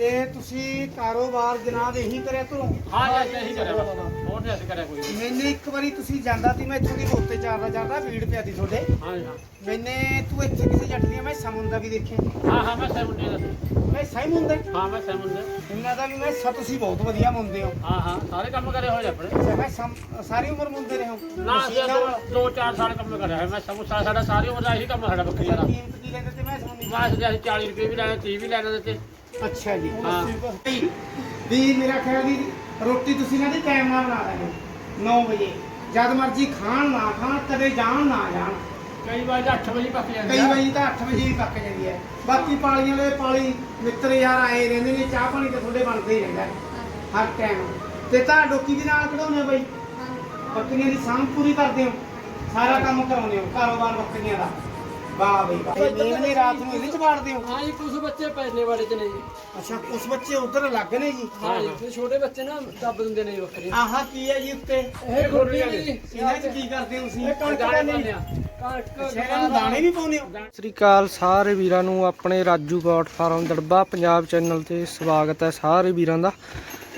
ਤੇ ਤੁਸੀਂ ਕਾਰੋਬਾਰ ਜਨਾਬ ਇਹੀ ਕਰਿਆ ਕਰੋ। ਹਾਂ ਜੀ ਅਸੀਂ ਕਰਿਆ ਵਾ। ਹੋਰ ਨਹੀਂ ਅਸੀਂ ਕਰਿਆ ਕੋਈ ਮੈਨੇ ਇੱਕ ਵਾਰੀ ਤੁਸੀਂ ਜਾਂਦਾ ਸੀ ਮੈਂ ਇੱਥੋਂ ਦੀ ਉੱਤੇ ਚਾਰਦਾ ਜਾਂਦਾ ਭੀੜ ਪਿਆਦੀ ਤੁਹਾਡੇ। ਹਾਂ ਜੀ ਹਾਂ। ਮੈਨੇ ਤੂੰ ਇੱਥੇ ਕਿਸੇ ਜੱਟ ਦੀਆਂ ਮੈਂ ਸਮੁੰਦਾ ਵੀ ਦੇਖਿਆ। ਹਾਂ ਹਾਂ ਮੈਂ ਸੈਮੁੰਡੇ ਦਾ ਸੀ। ਮੈਂ ਸਹੀ ਮੁੰਦਾ ਹਾਂ ਮੈਂ ਸੈਮੁੰਡੇ ਇਹਨਾਂ ਦਾ ਵੀ ਮੈਂ ਸਾ ਤੁਸੀਂ ਬਹੁਤ ਵਧੀਆ ਮੁੰਦੇ ਹੋ। ਹਾਂ ਹਾਂ ਸਾਰੇ ਕੰਮ ਕਰੇ ਹੋਏ ਆਪਣੇ। ਅੱਛਾ ਮੈਂ ਸਮ- ਸਾਰੀ ਉਮਰ ਮੁੰਦੇ ਰਹੇ ਹੋ? ਨਾ ਅਸੀਂ ਦੋ ਦੋ ਚਾਰ ਸਾਲ ਕੰਮ ਕਰਿਆ ਮੈਂ ਸਭ ਸਾਡਾ ਸਾਡਾ ਸਾਰੀ ਉਮਰ ਦਾ ਇਹੀ ਕੰਮ ਸਾਡਾ ਬੱਕਰੀਆਂ ਦਾ ਕੀਮਤ ਕੀ ਲੈਂਦੇ ਤੇ ਮੈਂ ਸਮੁੰਦੀ ਮਾਸ ਦੇ ਅਸੀਂ 40 ਰੁਪਏ ਵੀ ਲੈਣੇ 30 ਵੀ ਲੈਣੇ ਦਿੱਤੇ ਅੱਛਾ ਜੀ। ਹਾਂ। ਵੀ ਮੇਰਾ ਖਿਆਲ ਵੀ ਰੋਟੀ ਤੁਸੀਂ ਇਹਨਾਂ ਦੀ ਟਾਈਮ ਨਾਲ ਬਣਾ ਲੈਣੀ। 9 ਵਜੇ। ਜਦ ਮਰਜ਼ੀ ਖਾਣ ਨਾ ਖਾਣ ਕਦੇ ਜਾਣ ਨਾ ਜਾਣ। ਕਈ ਵਾਰ ਤਾਂ 8 ਵਜੇ ਪੱਕ ਜਾਂਦੇ ਕਈ ਵਾਰੀ ਤਾਂ 8 ਵਜੇ ਵੀ ਪੱਕ ਜਾਂਦੀ ਹੈ। ਬਾਕੀ ਪਾਲੀਆਂ ਦੇ ਪਾਲੀ ਮਿੱਤਰ ਯਾਰ ਆਏ ਰਹਿੰਦੇ ਨੇ ਚਾਹ ਪਾਣੀ ਤੇ ਤੁਹਾਡੇ ਬਣਦੇ ਹੀ ਰਹਿੰਦਾ ਹੈ, ਹਰ ਟਾਈਮ ਤੇ ਤਾਂ ਡੋਕੀ ਵੀ ਨਾਲ ਕਢਾਉਂਦੇ ਹੋ ਬਈ? ਬੱਕਰੀਆਂ ਦੀ ਸਾਂਭ ਪੂਰੀ ਕਰਦੇ ਹੋ? ਸਾਰਾ ਕੰਮ ਕਰਾਉਂਦੇ ਹੋ? ਕਾਰੋਬਾਰ ਬੱਕਰੀਆਂ ਦਾ ਵਾਹ ਬਈ ਵਾਹ ਇਹ ਨੇ ਰਾਤ ਨੂੰ ਇਹਦੇ ਚ ਵਾੜਦੇ ਹੋ? ਹਾਂ ਜੀ ਕੁਝ ਬੱਚੇ ਪੈਸੇ ਵਾਲੇ ਚ ਨੇ ਜੀ। ਅੱਛਾ ਉਸ ਬੱਚੇ ਉਧਰ ਲੱਗ ਨੇ ਜੀ? ਹਾਂ ਜੀ ਤੇ ਛੋਟੇ ਬੱਚੇ ਨਾ ਦੱਬ ਦਿੰਦੇ ਨੇ ਜੀ ਬੱਕਰੀ ਆਹਾ ਕੀ ਹੈ ਜੀ ਉੱਤੇ? ਇਹ ਗੋਲੀ ਜੀ। ਇਹਨਾਂ ਚ ਕੀ ਕਰਦੇ ਹੋ ਤੁਸੀਂ? ਇਹ ਕਣਕ ਦਾਣੇ ਪਾਉਂਦੇ ਪਾਉਂਦੇ ਆ। ਕਣਕ ਅੱਛਾ, ਇਹਨਾਂ ਨੂੰ ਦਾਣੇ। ਵੀ ਪਾਉਂਦੇ ਹੋ? ਸਤਿ ਸ੍ਰੀ ਅਕਾਲ ਸਾਰੇ ਵੀਰਾਂ ਨੂੰ ਆਪਣੇ Raju goat farm Darba Punjab channel ਤੇ ਸਵਾਗਤ ਹੈ ਸਾਰੇ ਵੀਰਾਂ ਦਾ।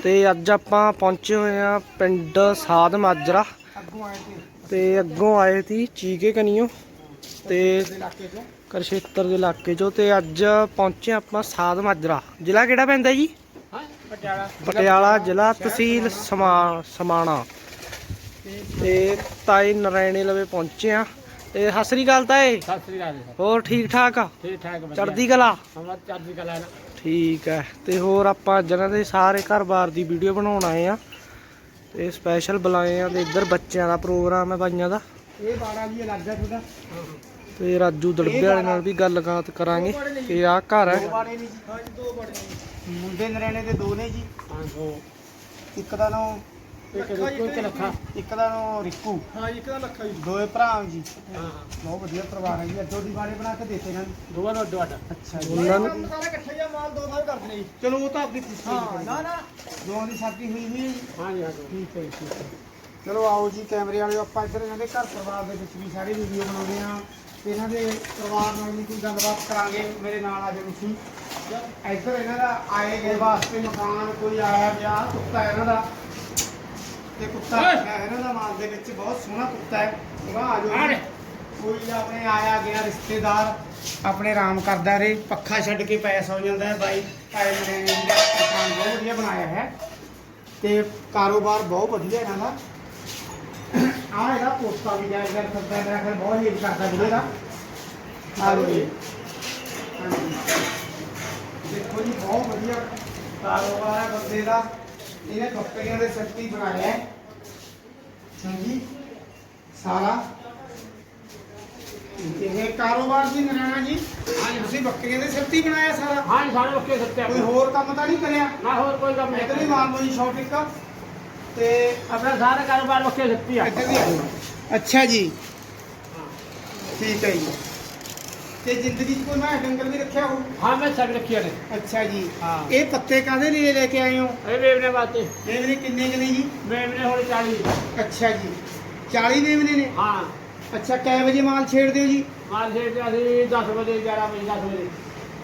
ਤੇ ਅੱਜ ਆਪਾਂ ਪਹੁੰਚੇ ਹੋਏ ਆ ਪਿੰਡ ਸਾਧ ਮਾਜਰਾ। ਤੇ ਅੱਗੋਂ ਆਏ ਸੀ ਚੀਕੇ ਕਨੀਓ। ਤੇ ਕਰਸ਼ੇਤਰ ਦੇ ਇਲਾਕੇ ਚੋਂ ਤੇ ਅੱਜ ਪਹੁੰਚੇ ਆਪਾਂ ਸਾਧ ਮਾਜਰਾ। ਜ਼ਿਲ੍ਹਾ ਕਿਹੜਾ ਪੈਂਦਾ ਜੀ? ਪਟਿਆਲਾ ਪਟਿਆਲਾ ਜ਼ਿਲ੍ਹਾ ਤਹਿਸੀਲ ਸਮਾ ਸਮਾਣਾ। ਤੇ ਤਾਈ ਨਰੈਣੇ ਲਵੇ ਪਹੁੰਚੇ ਆ ਤੇ ਸਤਿ ਸ੍ਰੀ ਅਕਾਲ ਤਾਏ। ਸਤਿ ਸ੍ਰੀ ਅਕਾਲ ਹੋਰ ਠੀਕ ਠਾਕ ਆ? ਠੀਕ ਠਾਕ ਚੜ੍ਹਦੀ ਕਲਾ? ਚੜ੍ਹਦੀ ਕਲਾ ਨਾ। ਠੀਕ ਹੈ। ਤੇ ਹੋਰ ਆਪਾਂ ਜਨਾਂ ਦੇ ਸਾਰੇ ਘਰ-ਬਾਰ ਦੀ ਵੀਡੀਓ ਬਣਾਉਣ ਆਏ ਆ ਤੇ ਸਪੈਸ਼ਲ ਬੁਲਾਏ ਆ ਤੇ ਇੱਧਰ ਬੱਚਿਆਂ ਦਾ ਪ੍ਰੋਗਰਾਮ ਹੈ ਬਾਈਆਂ ਦਾ। ਇਹ ਤੁਹਾਡਾ। ਤੇ ਰਾਜੂ ਦੜਬੇ ਵਾਲੇ ਨਾਲ ਵੀ ਗੱਲਬਾਤ ਕਰਾਂਗੇ ਕਿ ਆਹ ਘਰ ਦੋ ਹੈ ਬਾੜੇ ਨੇ ਜੀ ਹਾਂਜੀ ਦੋ ਬਾੜੇ ਨੇ ਮੁੰਡੇ ਨਰੇਣੇ ਦੇ ਦੋ ਨੇ ਜੀ। ਦੋ ਇੱਕ ਦਾ ਨਾਮ ਇੱਕ ਦੋ ਇੱਕ ਲੱਖਾ। ਇੱਕ ਦਾ ਨਾਮ ਰਿੱਕੂ। ਹਾਂ ਜੀ ਕਿਹਦਾ ਲੱਖਾ ਜੀ। ਦੋਏ ਭਰਾ ਜੀ। ਹਾਂ ਬਹੁਤ ਵਧੀਆ ਪਰਿਵਾਰ ਹੈ ਜੀ। ਅੱਡੋ ਦੀ ਬਾੜੇ ਬਣਾ ਕੇ ਦਿੱਤੇ ਇਹਨਾਂ ਨੂੰ। ਦੋਵਾਂ ਨੂੰ ਅੱਡੋ ਅੱਛਾ ਜੀ। ਉਹਨਾਂ ਨੂੰ ਸਾਰਾ ਇਕੱਠਾ ਜਿਹਾ ਮਾਲ ਦੋ ਥਾਂ ਕਰਦੇ ਨੇ ਜੀ। ਚਲੋ ਉਹ ਤਾਂ ਆਪਣੀ ਖੁਸ਼ੀ ਹਾਂ ਨਾ ਨਾ। ਦੋਵਾਂ ਦੀ ਸਾਥੀ ਹੋਈ ਹੋਈ ਹੈ ਜੀ ਹਾਂ ਜੀ। ਹਾਂ ਦੋ। ਠੀਕ ਹੈ ਜੀ, ਠੀਕ ਹੈ। ਚਲੋ ਆਓ ਜੀ ਕੈਮਰੇ ਵਾਲਿਓ ਆਪਾਂ ਇੱਧਰ ਇਹਨਾਂ ਦੇ ਘਰ ਪਰਿਵਾਰ ਦੇ ਵਿੱਚ ਵੀ ਸਾਰੀ ਵੀਡੀਓ ਬਣਾਉਂਦੇ ਆ ਤੇ ਇਹਨਾਂ ਦੇ ਪਰਿਵਾਰ ਨਾਲ ਵੀ ਕੋਈ ਗੱਲਬਾਤ ਕਰਾਂਗੇ ਮੇਰੇ ਨਾਲ ਆ ਜਾਓ ਤੁਸੀਂ। ਇੱਧਰ ਇਹਨਾਂ ਦਾ ਆਏ ਗਏ ਵਾਸਤੇ ਮਕਾਨ ਕੋਈ ਆਇਆ ਵਿਆਹ ਕੁੱਤਾ ਹੈ ਇਹਨਾਂ ਦਾ। ਤੇ ਕੁੱਤਾ ਹੈ ਇਹਨਾਂ ਦਾ ਮਾਲ ਦੇ ਵਿੱਚ ਬਹੁਤ ਸੋਹਣਾ ਕੁੱਤਾ ਹੈ। ਉਹ ਆ ਜਾਓ। ਕੋਈ ਆਪਣੇ ਆਇਆ ਗਿਆ ਰਿਸ਼ਤੇਦਾਰ ਆਪਣੇ ਆਰਾਮ ਕਰਦਾ ਰੇ ਪੱਖਾ ਛੱਡ ਕੇ ਪੈ ਸੌ ਜਾਂਦਾ ਹੈ ਬਾਈ। ਆਏ ਨੇ ਮਕਾਨ ਬਹੁਤ ਵਧੀਆ ਬਣਾਇਆ ਹੈ। ਤੇ ਕਾਰੋਬਾਰ ਬਹੁਤ ਵਧੀਆ ਇਹਨਾਂ ਦਾ। ਆ ਇਹਦਾ ਪੋਸਟਾ ਵੀ ਜਾਇਜ਼ ਕਰ ਸਕਦਾ ਹੈ ਫਿਰ ਬਹੁਤ ਹੀ ਕਰਦਾ ਵੀਰੇ ਦਾ ਆ ਲਓ ਜੀ। ਹਾਂਜੀ। ਦੇਖੋ ਜੀ ਬਹੁਤ ਵਧੀਆ ਕਾਰੋਬਾਰ ਹੈ ਬੰਦੇ ਦਾ। ਇਹਨੇ ਬੱਕਰੀਆਂ ਦੇ ਸੱਤੀ ਬਣਾਇਆ ਹੈ। ਹਾਂਜੀ। ਸਾਰਾ। ਇਹ ਕਾਰੋਬਾਰ ਦੀ ਨਰਾਣਾ ਜੀ ਤੁਸੀਂ ਬੱਕਰੀਆਂ ਦੇ ਸੱਤੀ ਬਣਾਇਆ ਸਾਰਾ। ਹਾਂ ਸਾਰੇ ਓਕੇ ਸੱਤੇ ਕੋਈ ਹੋਰ ਕੰਮ ਤਾਂ ਨਹੀਂ ਕਰਿਆ? ਨਾ ਹੋਰ ਕੋਈ ਕੰਮ ਨਹੀਂ ਸ਼ਾਪਿੰਗ ਤੇ ਆਪਣਾ ਸਾਰਾ ਕਾਰੋਬਾਰ ਆ। ਵੀ ਆ। ਅੱਛਾ ਜੀ। ਠੀਕ ਹੈ ਜੀ। ਤੇ ਜ਼ਿੰਦਗੀ 'ਚ ਕੋਈ ਮੈਂ ਡੰਗਰ ਵੀ ਰੱਖਿਆ ਹੋ ਹਾਂ ਮੈਂ ਸਭ ਰੱਖਿਆ ਨੇ। ਅੱਛਾ ਜੀ। ਹਾਂ। ਇਹ ਪੱਤੇ ਕਾਹਦੇ ਲਈ ਲੈ ਕੇ ਆਏ ਹੋ? ਇਹ ਵੇਵਨੇ ਵਾਸਤੇ। ਵੀ ਕਿੰਨੇ ਕੁ ਨੇ ਜੀ? ਵੇਵਨੇ ਹੁਣ 40 ਅੱਛਾ ਜੀ। 40 ਮੇਮਨੇ ਨੇ? ਹਾਂ। ਅੱਛਾ ਕੈ ਵਜੇ ਮਾਲ ਛੇੜਦੇ ਹੋ ਜੀ? ਮਾਲ ਦੇ ਤੇ ਅਸੀਂ 10 ਵਜੇ 11 ਵਜੇ 10 ਵਜੇ।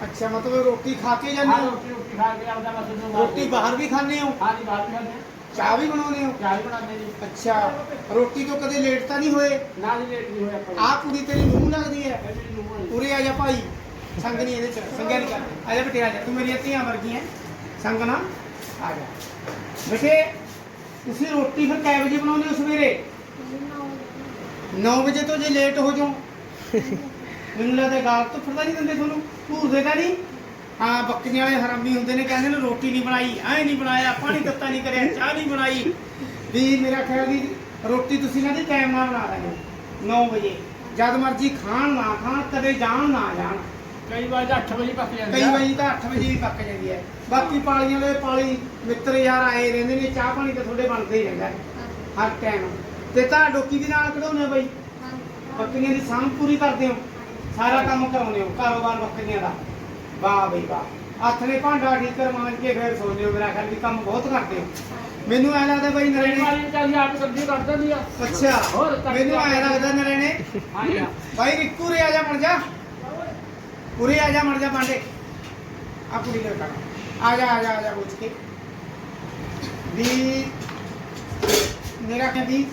ਅੱਛਾ ਮਤਲਬ ਰੋਟੀ ਖਾ ਕੇ ਜਾਂਦੇ ਹਾਂ ਰੋਟੀ ਰੋਟੀ ਖਾ ਕੇ ਆਉਂਦਾ ਬਸ ਨੂੰ ਰੋਟੀ ਬਾਹਰ ਵੀ ਖਾਂਦੇ ਹੋ? ਹਾਂ ਜੀ ਬਾਹਰ ਵੀ ਖਾਂਦੇ ਹਾਂ। ਚਾਹ ਵੀ ਬਣਾਉਂਦੇ ਹੋ? ਚਾਹ ਵੀ ਬਣਾਉਂਦੇ ਜੀ। ਅੱਛਾ ਰੋਟੀ ਤੋਂ ਕਦੇ ਲੇਟ ਤਾਂ ਨਹੀਂ ਹੋਏ? ਨਾ ਜੀ ਲੇਟ ਨਹੀਂ ਹੋਇਆ ਆਪਾਂ ਆਹ ਕੁੜੀ ਤੇਰੀ ਮੂੰਹ ਲੱਗਦੀ ਹੈ। ਉਰੇ ਆ ਜਾ ਭਾਈ। ਸੰਗ ਨਹੀਂ ਇਹਦੇ ਚ ਸੰਗਿਆ ਨਹੀਂ ਕਰ ਆ ਜਾ ਬੇਟੇ ਆ ਜਾ। ਤੂੰ ਮੇਰੀਆਂ ਧੀਆਂ ਵਰਗੀਆਂ ਸੰਗ ਨਾ ਆ ਜਾ। ਬੇਟੇ ਤੁਸੀਂ ਰੋਟੀ ਫਿਰ ਕੈ ਵਜੇ ਬਣਾਉਂਦੇ ਹੋ ਸਵੇਰੇ? 9 ਵਜੇ ਤੋਂ ਜੇ ਲੇਟ ਹੋ ਜਾਓ। ਮੈਨੂੰ ਲੱਗਦਾ ਗਾਲ ਤੋਂ ਫਿਰਦਾ ਨਹੀਂ ਦਿੰਦੇ ਤੁਹਾਨੂੰ। ਘੂਰਦੇ ਤਾਂ ਨਹੀਂ। ਹਾਂ ਬੱਕਰੀਆਂ ਵਾਲੇ ਹਰਾਮੀ ਹੁੰਦੇ ਨੇ ਕਹਿੰਦੇ ਨੇ ਰੋਟੀ ਨਹੀਂ ਬਣਾਈ ਐ ਨਹੀਂ ਬਣਾਇਆ ਪਾਣੀ ਤੱਤਾ ਨਹੀਂ ਕਰਿਆ ਚਾਹ ਨਹੀਂ ਬਣਾਈ। ਵੀ ਮੇਰਾ ਖਿਆਲ ਵੀ ਰੋਟੀ ਤੁਸੀਂ ਇਹਨਾਂ ਦੀ ਟਾਈਮ ਨਾਲ ਬਣਾ ਰਹੇ 9 ਵਜੇ। ਜਦ ਮਰਜ਼ੀ ਖਾਣ ਨਾ ਖਾਣ ਕਦੇ ਜਾਣ ਨਾ ਜਾਣ। ਕਈ ਵਾਰ ਤਾਂ 8 ਵਜੇ ਪੱਕ ਜਾਂਦੇ ਕਈ ਆ। ਵਾਰੀ ਤਾਂ 8 ਵਜੇ ਵੀ ਪੱਕ ਜਾਂਦੀ ਹੈ। ਬਾਕੀ ਪਾਲੀਆਂ ਦੇ ਪਾਲੀ ਮਿੱਤਰ ਯਾਰ ਆਏ ਰਹਿੰਦੇ ਨੇ ਚਾਹ ਪਾਣੀ ਤਾਂ ਤੁਹਾਡੇ ਬਣਦੇ ਹੀ ਰਹਿੰਦਾ ਹਰ ਟਾਈਮ ਤੇ ਤਾਂ ਡੋਕੀ ਵੀ ਨਾਲ ਕਢਾਉਂਦੇ ਹੋ ਬਾਈ? ਬੱਕਰੀਆਂ ਦੀ ਸਾਂਭ ਪੂਰੀ ਕਰਦੇ ਹੋ? ਸਾਰਾ ਕੰਮ ਕਰਾਉਂਦੇ ਹੋ ਕਾਰੋਬਾਰ ਬੱਕਰੀਆਂ ਦਾ? ਵਾਹ ਬਈ ਵਾਹ। ਹੱਥ ਨੇ ਭਾਂਡਾ ਠੀਕਰ ਮਾਂਜ ਕੇ ਫਿਰ ਸੌਂਦੇ ਹੋ ਮੇਰਾ ਖਿਆਲ ਵੀ ਕੰਮ ਬਹੁਤ ਕਰਦੇ ਹੋ। ਮੈਨੂੰ ਐ ਲੱਗਦਾ ਬਾਈ ਨਰੇਣੇ ਤਾਂ ਅਸੀਂ ਆਪ ਸਬਜ਼ੀ ਕੱਢ ਦਿੰਦੀ ਆ। ਅੱਛਾ ਮੈਨੂੰ ਐ ਲੱਗਦਾ। ਨਰੇਣੇ। ਭਾਈ ਰਿੱਕੂ ਰੇ ਆ ਜਾ ਮੜ ਜਾ। ਉਰੇ ਆ ਜਾ ਮੜ ਜਾ ਪਾਂਡੇ ਆ ਕੁੜੀ ਦੇ ਕਰ ਆ ਜਾ ਆ ਜਾ ਆ ਜਾ ਪੁੱਛ ਕੇ। ਵੀ ਮੇਰਾ ਕਹਿੰਦੀ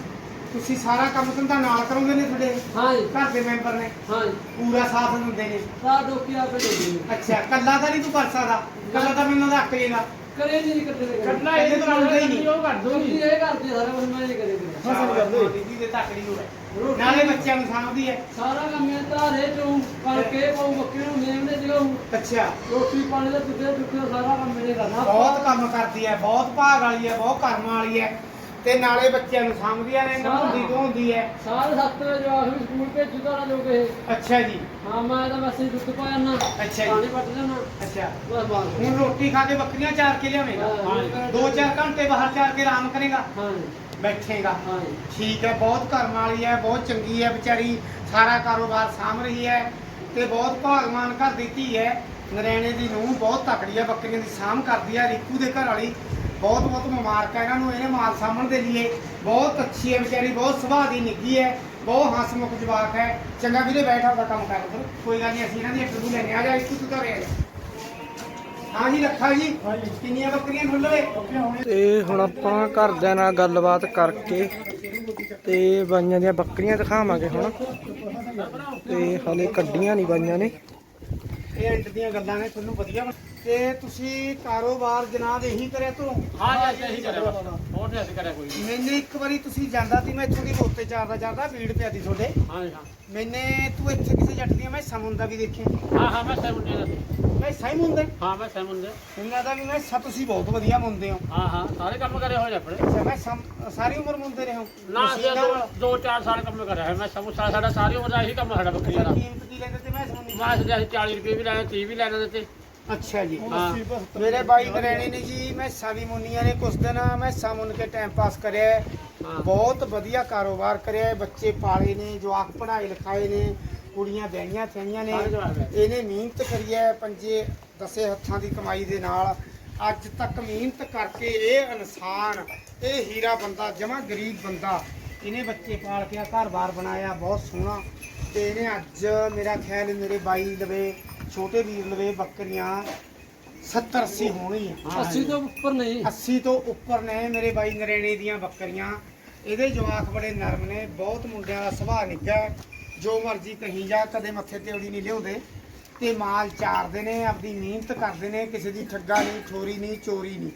ਤੁਸੀਂ ਸਾਰਾ ਕੰਮ ਧੰਦਾ ਨਾਲ ਕਰੋਗੇ ਨੇ ਤੁਹਾਡੇ ਹਾਂ ਜੀ। ਘਰ ਦੇ ਮੈਂਬਰ ਨੇ? ਹਾਂ ਜੀ। ਪੂਰਾ ਸਾਥ ਦਿੰਦੇ ਨੇ। ਸਾਰ ਡੋਕੀ ਆਪੇ ਦੇ ਦੇ ਅੱਛਾ ਕੱਲਾ ਤਾਂ ਨਹੀਂ ਤੂੰ ਕਰ ਸਕਦਾ। ਕੱਲਾ ਤਾਂ ਮੈਨੂੰ ਰੱਖ ਲੇਗਾ ਕਰੇ ਨਹੀਂ ਕਰਦੇ ਕੱਢਣਾ ਇਹ ਤਾਂ ਬਣਦਾ ਹੀ ਨਹੀਂ। ਉਹ ਕਰ ਦੋ ਇਹ ਕਰਦੇ ਸਾਰਾ ਕੁਝ ਮੈਂ ਇਹ ਕਰੇ ਫਸਲ ਕਰਦੇ। ਦੀਦੀ ਦੇ। ਤੱਕੜੀ ਹੋਵੇ ਨਾਲੇ ਬੱਚਿਆਂ ਨੂੰ ਸਾਂਭਦੀ ਹੈ। ਸਾਰਾ ਕੰਮ ਇਹ ਧਾਰੇ ਚੋਂ ਕਰਕੇ ਪਾਉ ਬੱਕੇ ਨੂੰ ਮੇਵਨੇ ਦਿਓ। ਅੱਛਾ। ਰੋਟੀ ਪਾਣੀ ਦਾ ਦੁੱਧੇ ਦੁੱਧੇ ਸਾਰਾ ਕੰਮ ਮੇਰੇ ਕਰਨਾ ਬਹੁਤ ਕੰਮ ਕਰਦੀ ਹੈ ਬਹੁਤ ਭਾਗ ਵਾਲੀ ਹੈ ਬਹੁਤ ਕਰਮ ਵਾਲੀ ਹੈ। ਤੇ ਨਾਲੇ ਬੱਚਿਆਂ ਨੂੰ ਸਾਂਭਦੀਆਂ ਨੇ ਨਹਾਉਂਦੀ ਧੋਂਦੀ ਹੈ। ਸਾਰੇ ਸੱਤ ਵਜੇ ਜਵਾਕ ਨੂੰ ਸਕੂਲ ਭੇਜੂ ਤਾਂ ਜੋ ਕੇ ਅੱਛਾ ਜੀ। ਹਾਂ ਮੈਂ ਤਾਂ ਵੈਸੇ ਹੀ ਦੁੱਧ ਅੱਛਾ ਜੀ। ਪਾਣੀ ਪੱਟ ਅੱਛਾ। ਬਸ ਬਸ। ਹੁਣ ਰੋਟੀ ਖਾ ਕੇ ਬੱਕਰੀਆਂ ਚਾਰ ਕੇ ਲਿਆਵੇਂਗਾ? ਹਾਂ ਦੋ ਚਾਰ ਘੰਟੇ ਬਾਹਰ ਚਾਰ ਕੇ ਆਰਾਮ ਕਰੇਗਾ? ਹਾਂ ਬੈਠੇਗਾ। ਹਾਂ ਠੀਕ ਹੈ ਬਹੁਤ ਕਰਮ ਵਾਲੀ ਹੈ ਬਹੁਤ ਚੰਗੀ ਹੈ ਵਿਚਾਰੀ। ਸਾਰਾ ਕਾਰੋਬਾਰ ਸਾਂਭ ਰਹੀ ਹੈ ਤੇ ਬਹੁਤ ਭਾਗਵਾਨ ਘਰ ਦੀ ਧੀ ਹੈ। ਨਰੈਣੇ ਦੀ ਨੂੰਹ ਬਹੁਤ ਤਕੜੀ ਹੈ ਬੱਕਰੀਆਂ ਦੀ ਸਾਂਭ ਕਰਦੀ ਹੈ ਰੀਕੂ ਦੇ ਘਰ ਵਾਲੀ। ਬਹੁਤ ਬਹੁਤ ਮੁਬਾਰਕਾਂ ਇਹਨਾਂ ਨੂੰ ਇਹਨੇ ਮਾਲ ਸਾਂਭਣ ਦੇ ਲਈ। ਬਹੁਤ ਅੱਛੀ ਹੈ ਵਿਚਾਰੀ ਬਹੁਤ ਸੁਭਾਅ ਦੀ ਨਿੱਗੀ ਹੈ ਬਹੁਤ ਹਸਮੁਖ ਜਵਾਕ ਹੈ। ਚੰਗਾ ਵੀਰੇ ਬੈਠ ਆਪਦਾ ਕੰਮ ਕਰ ਤੂੰ ਕੋਈ ਗੱਲ ਨਹੀਂ ਅਸੀਂ ਇਹਨਾਂ ਦੀ ਇੰਟਰਵਿਊ ਲੈਣੇ ਆ। ਜਾ ਇੱਕੂ ਤੂੰ ਆ ਜਾ ਹਾਂ ਜੀ ਰੱਖਾ ਜੀ। ਕਿੰਨੀਆਂ ਬੱਕਰੀਆਂ ਖੁੱਲਵੇ ਤੇ ਹੁਣ ਆਪਾਂ ਘਰਦਿਆਂ ਨਾਲ ਗੱਲਬਾਤ ਕਰਕੇ ਤੇ ਬਾਈਆਂ ਦੀਆਂ ਬੱਕਰੀਆਂ ਦਿਖਾਵਾਂਗੇ ਹੁਣ। ਤੇ ਹਲੇ ਕੱਢੀਆਂ ਨਹੀਂ ਬਾਈਆਂ ਨੇ। ਇਹ ਐਂਡ ਦੀਆਂ ਗੱਲਾਂ ਨੇ ਤੁਹਾਨੂੰ ਵਧੀਆ ਬਣ- ਤੇ ਤੁਸੀਂ ਕਾਰੋਬਾਰ ਜਨਾਬ ਇਹੀ ਕਰਿਆ ਤੂੰ ਹਾਂ ਜੀ ਇਹੀ ਕਰਿਆ ਹੋਰ ਨਹੀਂ ਅਸੀਂ ਕਰਿਆ ਕੋਈ ਮੈਨੇ ਇੱਕ ਵਾਰੀ ਤੁਸੀਂ ਜਾਂਦਾ ਸੀ ਮੈਂ ਇੱਥੋਂ ਦੀ ਬੋਤੇ ਚਾਰਦਾ ਚਾਰਦਾ ਭੀੜ ਪਿਆ ਦੀ ਤੁਹਾਡੇ। ਹਾਂ ਜੀ ਹਾਂ। ਮੈਨੇ ਤੂੰ ਇੱਥੇ ਕਿਸੇ ਜੱਟ ਦੀਆਂ ਮੈਂ ਸਮੁੰਦਾ ਵੀ ਦੇਖਿਆ। ਹਾਂ ਹਾਂ ਮੈਂ ਸੈਮੁੰਡੇ ਦਾ ਸੀ। ਮੈਂ ਸਹੀ ਮੁੰਦੇ ਹਾਂ ਮੈਂ ਸੈਮੁੰਡੇ ਇਹਨਾਂ ਦਾ ਵੀ ਮੈਂ ਸਾ ਤੁਸੀਂ ਬਹੁਤ ਵਧੀਆ ਮੁੰਦੇ ਹੋ। ਹਾਂ ਹਾਂ ਸਾਰੇ ਕੰਮ ਕਰੇ ਹੋਏ ਨੇ ਆਪਣੇ। ਅੱਛਾ ਮੈਂ ਸਮ- ਸਾਰੀ ਉਮਰ ਮੁੰਦੇ ਰਹੇ ਹੋ। ਨਾ ਅਸੀਂ ਦੋ ਦੋ ਚਾਰ ਸਾਲ ਕੰਮ ਕਰਿਆ ਹੈ ਮੈਂ ਸਭ ਸਾਰਾ ਸਾਡਾ ਸਾਰੀ ਉਮਰ ਦਾ ਇਹੀ ਕੰਮ ਸਾਡਾ ਬੱਕਰੀਆਂ ਦਾ ਕੀਮਤ ਕੀ ਲੈਂਦੇ ਤੇ ਮੈਂ ਸਮੁੰਦੀ ਮੈਂ ਅਸੀਂ 40 ਰੁਪਏ ਵੀ ਲੈਣੇ 30 ਵੀ ਲੈਣੇ ਦਿੱਤੇ ਅੱਛਾ ਜੀ। ਹਾਂ। ਮੇਰੇ ਬਾਈ ਨਰੈਣੀ ਨੇ ਜੀ ਮੈਂ ਸਾਵੀ ਮੁੰਨੀਆਂ ਨੇ ਕੁਛ ਦਿਨ ਮੈਂ ਮੁੰਨ ਕੇ ਟਾਈਮ ਪਾਸ ਕਰਿਆ ਬਹੁਤ ਵਧੀਆ ਕਾਰੋਬਾਰ ਕਰਿਆ ਬੱਚੇ ਪਾਲੇ ਨੇ ਜਵਾਕ ਪੜ੍ਹਾਈ ਲਿਖਾਏ ਨੇ ਕੁੜੀਆਂ ਵਿਆਹੀਆਂ ਥਈਆਂ ਨੇ। ਇਹਨੇ ਮਿਹਨਤ ਕਰੀ ਹੈ ਪੰਜੇ ਦਸੇ ਹੱਥਾਂ ਦੀ ਕਮਾਈ ਦੇ ਨਾਲ। ਅੱਜ ਤੱਕ ਮਿਹਨਤ ਕਰਕੇ ਇਹ ਇਨਸਾਨ ਇਹ ਹੀਰਾ ਬੰਦਾ ਜਮਾ ਗਰੀਬ ਬੰਦਾ ਇਹਨੇ ਬੱਚੇ ਪਾਲ ਕੇ ਘਰ-ਬਾਰ ਬਣਾਇਆ ਬਹੁਤ ਸੋਹਣਾ। ਤੇ ਇਹਨੇ ਅੱਜ ਮੇਰਾ ਖਿਆਲ ਮੇਰੇ ਬਾਈ ਲਵੇ ਛੋਟੇ ਵੀਰ ਲਵੇ ਬੱਕਰੀਆਂ 70 80 ਹੋਣੀ ਆ 80 ਤੋਂ ਉੱਪਰ ਨਹੀਂ। 80 ਤੋਂ ਉੱਪਰ ਨੇ ਮੇਰੇ ਬਾਈ ਨਰੇਣੇ ਦੀਆਂ ਬੱਕਰੀਆਂ। ਇਹਦੇ ਜਵਾਕ ਬੜੇ ਨਰਮ ਨੇ ਬਹੁਤ ਮੁੰਡਿਆਂ ਦਾ ਸੁਭਾਅ ਨਿੱਘਾ ਹੈ। ਜੋ ਮਰਜ਼ੀ ਕਹੀ ਜਾ ਕਦੇ ਮੱਥੇ ਤੇ ਉੜੀ ਨਹੀਂ ਲਿਆਉਂਦੇ। ਤੇ ਮਾਲ ਚਾਰਦੇ ਨੇ ਆਪਦੀ ਮਿਹਨਤ ਕਰਦੇ ਨੇ ਕਿਸੇ ਦੀ ਠੱਗਾ ਨਹੀਂ ਠੋਰੀ ਨਹੀਂ ਚੋਰੀ ਨਹੀਂ।